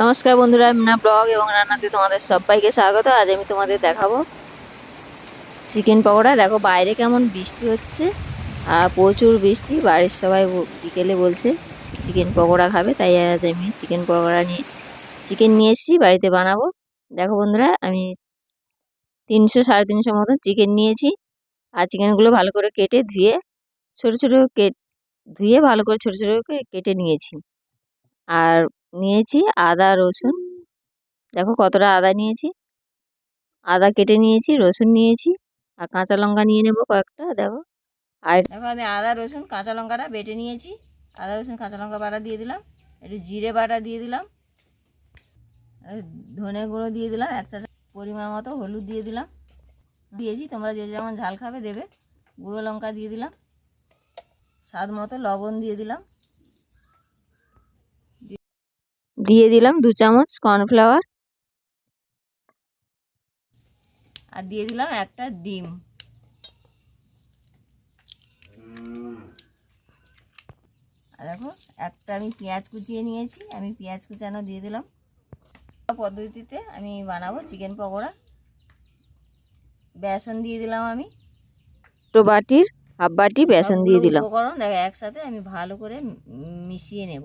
নমস্কার বন্ধুরা, মিনা ব্লগ এবং রান্নাতে তোমাদের সবাইকে স্বাগত। আজ আমি তোমাদের দেখাবো চিকেন পকোড়া। দেখো, বাইরে কেমন বৃষ্টি হচ্ছে আর প্রচুর বৃষ্টি। বাড়ির সবাই বিকেলে বলছে চিকেন পকোড়া খাবে, তাই আজ আমি চিকেন পকোড়া নিয়ে চিকেন নিয়ে এসেছি, বাড়িতে বানাবো। দেখো বন্ধুরা, আমি তিনশো, সাড়ে তিনশো মতো চিকেন নিয়েছি। আর চিকেনগুলো ভালো করে কেটে ধুয়ে, ছোটো ছোটো কেট ধুয়ে ভালো করে ছোটো ছোটো কেটে নিয়েছি। আর নিয়েছি আদা, রসুন। দেখো কতটা আদা নিয়েছি। আদা কেটে নিয়েছি, রসুন নিয়েছি আর কাঁচা লঙ্কা নিয়ে নেব কয়েকটা, দেখো। আর দেখো আমি আদা, রসুন, কাঁচা লঙ্কাটা বেটে নিয়েছি। আদা, রসুন, কাঁচা লঙ্কা বাটা দিয়ে দিলাম। একটু জিরে বাটা দিয়ে দিলাম। ধনে গুঁড়ো দিয়ে দিলাম। এক চা পরিমাণ মতো হলুদ দিয়ে দিলাম। দিয়েছি, তোমরা যে যেমন ঝাল খাবে দেবে। গুঁড়ো লঙ্কা দিয়ে দিলাম। স্বাদ মতো লবণ দিয়ে দিলাম। দিয়ে দিলাম দু চামচ কর্নফ্লাওয়ার। আর দিয়ে দিলাম একটা ডিম। আর দেখো একটা আমি পেঁয়াজ কুচিয়ে নিয়েছি আমি পেঁয়াজ কুচানো দিয়ে দিলাম। পদ্ধতিতে আমি বানাবো চিকেন পকোড়া। বেসন দিয়ে দিলাম আমি। তো বাটির হাফ বাটি বেসন দিয়ে দিলাম। উপকরণ দেখো একসাথে আমি ভালো করে মিশিয়ে নেব।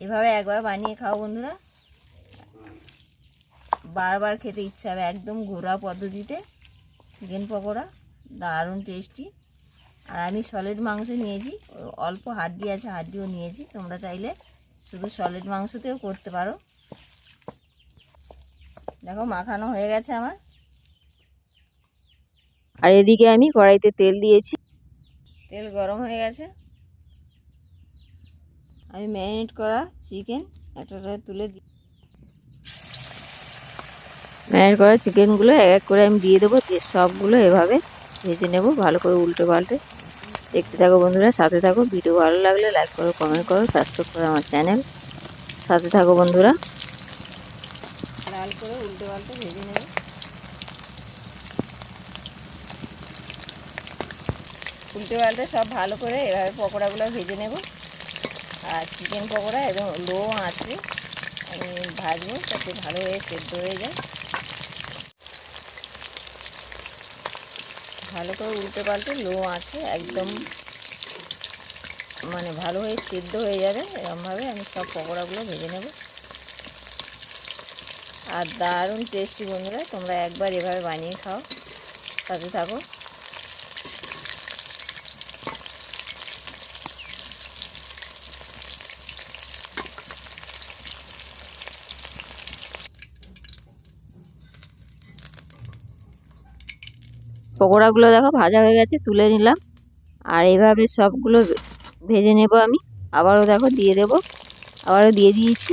এভাবে একবার বানিয়ে খাও বন্ধুরা। বারবার খেতে ইচ্ছা হবে, একদম ঘোরা পদ্ধতিতে চিকেন পকোড়া, দারুণ টেস্টি। আর আমি সলিড মাংস নিয়েছি, অল্প হাড্ডি আছে, হাড্ডিও নিয়েছি। তোমরা চাইলে শুধু সলিড মাংসতেও করতে পারো। দেখো, মাখানো হয়ে গেছে আমার। আর এদিকে আমি কড়াইতে তেল দিয়েছি। তেল গরম হয়ে গেছে। আমি ম্যারিনেট করা চিকেন একটা তুলে দিই ম্যারিনেট করা চিকেনগুলো এক এক করে আমি দিয়ে দেবো, দিয়ে সবগুলো এভাবে ভেজে নেব, ভালো করে উল্টে পাল্টে। দেখতে থাকো বন্ধুরা, সাথে থাকো। ভিডিও ভালো লাগলে লাইক করো কমেন্ট করো সাবস্ক্রাইব করো আমার চ্যানেল সাথে থাকো বন্ধুরা। লাল করে উল্টে পাল্টে ভেজে নেব। উল্টে পাল্টে সব ভালো করে এভাবে পকোড়াগুলো ভেজে নেব। আর চিকেন পকোড়া এবং লো আছে। আমি ভাজবো ভালো হয়ে সেদ্ধ হয়ে যায়। ভালো করে উল্টে পাল্টে লো আছে, একদম মানে ভালো হয়ে সেদ্ধ হয়ে যাবে। এরকমভাবে আমি সব পকোড়াগুলো ভেজে নেব। আর দারুণ টেস্টি বন্ধুরা, তোমরা একবার এভাবে বানিয়ে খাও। সাথে থাকো। পকোড়াগুলো দেখো ভাজা হয়ে গেছে, তুলে নিলাম। আর এইভাবে সবগুলো ভেজে নেব আমি। আবারও দেখো দিয়ে দেব। আবারও দিয়ে দিয়েছি।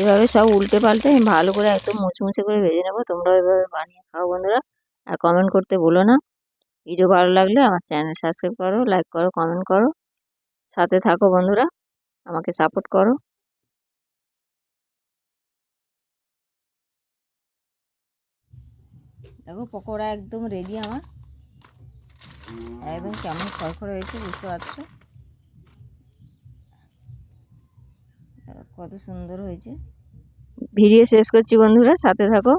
এভাবে সব উল্টে পাল্টে আমি ভালো করে একদম মুচমুচে করে ভেজে নেব। তোমরাও এভাবে বানিয়ে খাও বন্ধুরা। আর কমেন্ট করতে বলো না। ভিডিও ভালো লাগলে আমার চ্যানেল সাবস্ক্রাইব করো লাইক করো কমেন্ট করো। সাথে থাকো বন্ধুরা। আমাকে সাপোর্ট করো। দেখো, পকোড়া একদম রেডি আমার। একদম কেমন খড়খড় হয়েছে, বুঝতে পারছ? কত সুন্দর হয়েছে। ভিডিও শেষ করছি বন্ধুরা, সাথে থাকো।